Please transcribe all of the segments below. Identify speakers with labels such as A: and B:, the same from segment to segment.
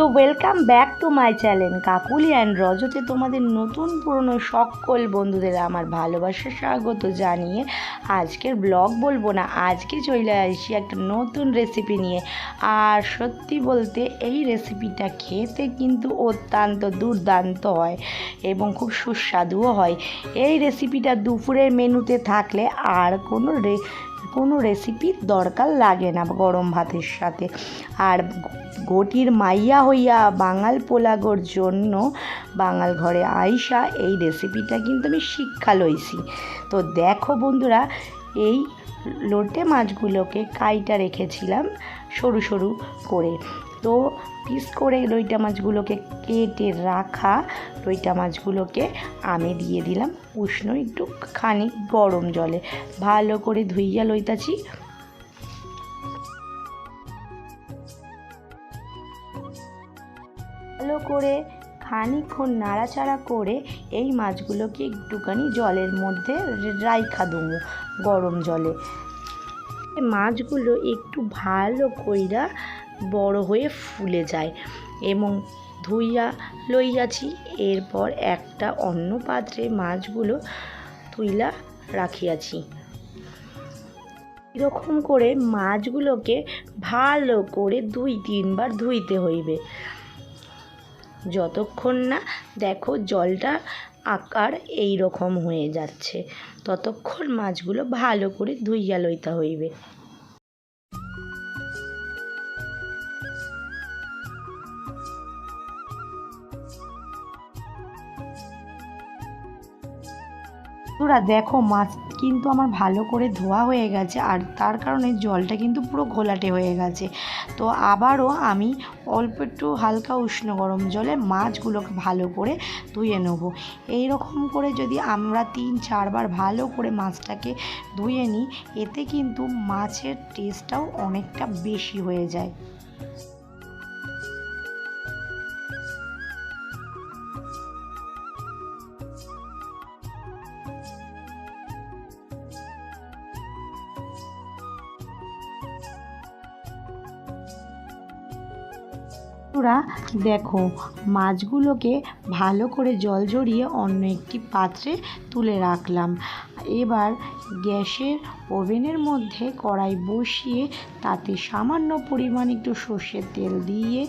A: তো welcome back to my channel Kakuli and রজতে তোমাদের নতুন পুরনো সকল বন্ধুদের আমার ভালোবাসা স্বাগত জানিয়ে আজকের ব্লগ বলব না, আজকে চলে আসি একটা নতুন রেসিপি নিয়ে। আর সত্যি বলতে এই রেসিপিটা খেতে কিন্তু অত্যন্ত দুর্দান্ত হয় এবং খুব সুস্বাদুও হয়। এই রেসিপিটা দুপুরের মেনুতে থাকলে আর কোনো কোনো রেসিপির দরকার লাগে না গরম ভাতের সাথে। আর গটির মাইয়া হইয়া বাঙাল পোলাগোর জন্য বাঙাল ঘরে আইসা এই রেসিপিটা কিন্তু আমি শিক্ষা লইছি। তো দেখো বন্ধুরা, এই লোটে মাছগুলোকে কাইটা রেখেছিলাম সরু সরু করে। তো পিস করে লইটা মাছগুলোকে কেটে রাখা লইটা মাছগুলোকে আমি দিয়ে দিলাম উষ্ণ একটু খানিক গরম জলে। ভালো করে ধুইয়া লইতাছি ভালো করে খানিকক্ষণ নাড়াচাড়া করে এই মাছগুলোকে একটুখানি জলের মধ্যে রাইখা দেবো গরম জলে। মাছগুলো একটু ভালো কইরা বড় হয়ে ফুলে যায় এবং ধুইয়া লইয়াছি। এরপর একটা অন্য পাত্রে মাছগুলো তুইলা রাখিয়াছি। এরকম করে মাছগুলোকে ভালো করে দুই তিনবার ধুইতে হইবে। যতক্ষণ না দেখো জলটা আকার এই রকম হয়ে যাচ্ছে, ততক্ষণ মাছগুলো ভালো করে ধুইয়া লইতে হইবে। তোরা দেখো, মাছ কিন্তু আমার ভালো করে ধোয়া হয়ে গেছে আর তার কারণে জলটা কিন্তু পুরো ঘোলাটে হয়ে গেছে। তো আবারও আমি অল্প একটু হালকা উষ্ণ গরম জলে মাছগুলোকে ভালো করে ধুয়ে নেব। রকম করে যদি আমরা তিন, চারবার ভালো করে মাছটাকে ধুয়ে নিই, এতে কিন্তু মাছের টেস্টটাও অনেকটা বেশি হয়ে যায়। বন্ধুরা, দেখো, মাছগুলোকে ভালো করে জল জড়িয়ে অন্য একটি পাত্রে তুলে রাখলাম। এবার গ্যাসের ওভেনের মধ্যে কড়াই বসিয়ে তাতে সামান্য পরিমাণ একটু সর্ষের তেল দিয়ে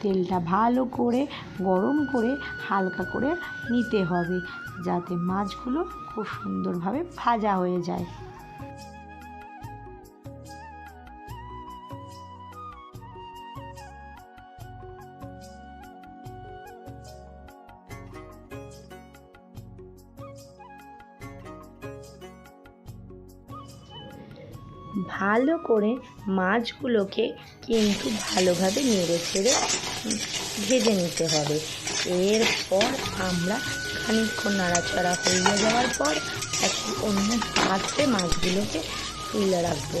A: তেলটা ভালো করে গরম করে হালকা করে নিতে হবে, যাতে মাছগুলো খুব সুন্দরভাবে ভাজা হয়ে যায়। ভালো করে মাছগুলোকে কিন্তু ভালোভাবে নেড়ে ছেড়ে ভেজে নিতে হবে। এরপর আমরা খানিকক্ষণ নাড়াচাড়া হয়ে যাওয়ার পর একটি অন্য পাত্রে মাছগুলোকে তুলে রাখব।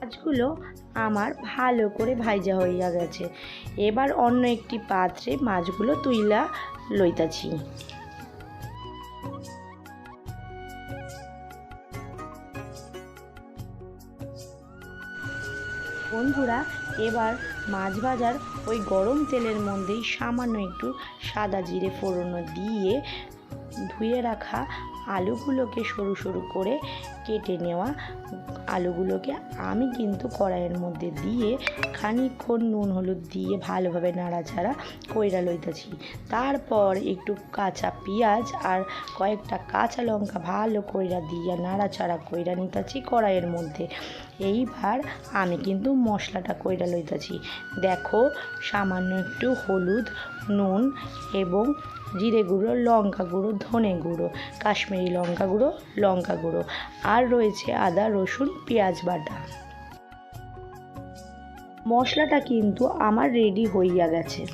A: মাছগুলো আমার ভালো করে ভাইজা হইয়া গেছে। এবার অন্য একটি পাত্রে মাছগুলো তুইলা লইতাছি। বন্ধুরা, এবার মাছ ভাজার ওই গরম তেলের মধ্যেই সামান্য একটু সাদা জিরে ফোড়নো দিয়ে ধুয়ে রাখা আলুগুলোকে সরু সরু করে কেটে নেওয়া আলুগুলোকে আমি কিন্তু কড়াইয়ের মধ্যে দিয়ে খানিকক্ষণ নুন হলুদ দিয়ে ভালোভাবে নাড়াচাড়া কইরা লইতেছি। তারপর একটু কাঁচা পেঁয়াজ আর কয়েকটা কাঁচা লঙ্কা ভালো কইরা দিয়ে নাড়াচাড়া কইরা নিতেছি কড়াইয়ের মধ্যে। এইবার আমি কিন্তু মশলাটা কইরা লইতেছি। দেখো, সামান্য একটু হলুদ, নুন এবং জিরে গুঁড়ো, লঙ্কা গুঁড়ো, ধনে গুঁড়ো, কাশ্মীরি লঙ্কা গুঁড়ো লঙ্কা গুঁড়ো আর রয়েছে আদা, রসুন, পেঁয়াজ বাটা। মশলাটা কিন্তু আমার রেডি হইয়া গেছে।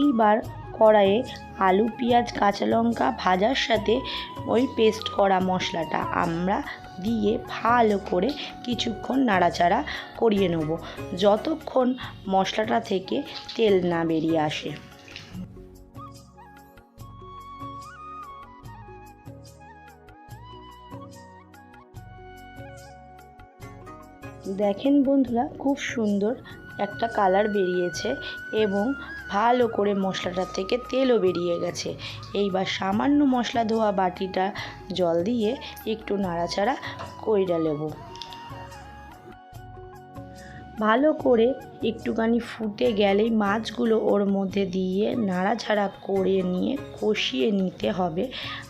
A: এইবার কড়াইয়ে আলু, পেঁয়াজ, কাঁচা লঙ্কা ভাজার সাথে ওই পেস্ট করা মশলাটা আমরা দিয়ে ভালো করে কিছুক্ষণ নাড়াচাড়া করিয়ে নেব। যতক্ষণ মশলাটা থেকে তেল না বেরিয়ে আসে। দেখেন বন্ধুরা, খুব সুন্দর একটা কালার বেরিয়েছে এবং ভালো করে মশলাটার থেকে তেলও বেরিয়ে গেছে। এইবার সামান্য মশলা ধোয়া বাটিটা জল দিয়ে একটু নাড়াচাড়া কইরা নেব। ভালো করে একটুখানি ফুটে গেলেই মাছগুলো ওর মধ্যে দিয়ে নাড়াচাড়া করে নিয়ে কষিয়ে নিতে হবে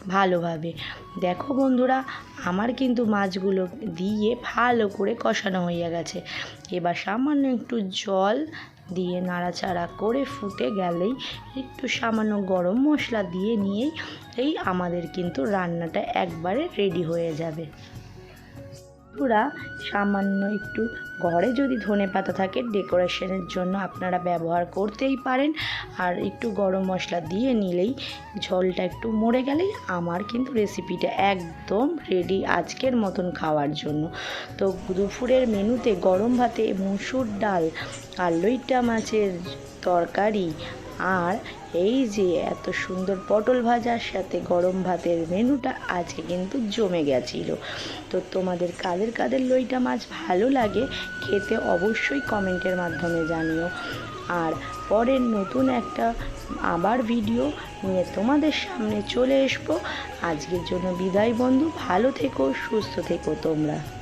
A: ভালোভাবে। দেখো বন্ধুরা, আমার কিন্তু মাছগুলো দিয়ে ভালো করে কষানো হয়ে গেছে। এবার সামান্য একটু জল দিয়ে নাড়াচাড়া করে ফুটে গেলেই একটু সামান্য গরম মশলা দিয়ে নিয়েই এই আমাদের কিন্তু রান্নাটা একবারে রেডি হয়ে যাবে। বন্ধুরা, সামান্য একটু ঘরে যদি ধনে পাতা থাকে, ডেকোরেশনের জন্য আপনারা ব্যবহার করতেই পারেন। আর একটু গরম মশলা দিয়ে নিলেই ঝোলটা একটু মরে গেলেই আমার কিন্তু রেসিপিটা একদম রেডি আজকের মতন খাওয়ার জন্য। তো দুপুরের মেনুতে গরম ভাতে মুসুর ডাল, আর লইটা মাছের তরকারি আর এই যে এত সুন্দর পটল ভাজার সাথে গরম ভাতের মেনুটা আজকে কিন্তু জমে গেছিল। তো তোমাদের কাদের কাদের লইটা মাছ ভালো লাগে খেতে অবশ্যই কমেন্টের মাধ্যমে জানিও। আর পরের নতুন একটা আবার ভিডিও নিয়ে তোমাদের সামনে চলে আসব আজকের জন্য বিদায় বন্ধু, ভালো থেকো, সুস্থ থেকো তোমরা।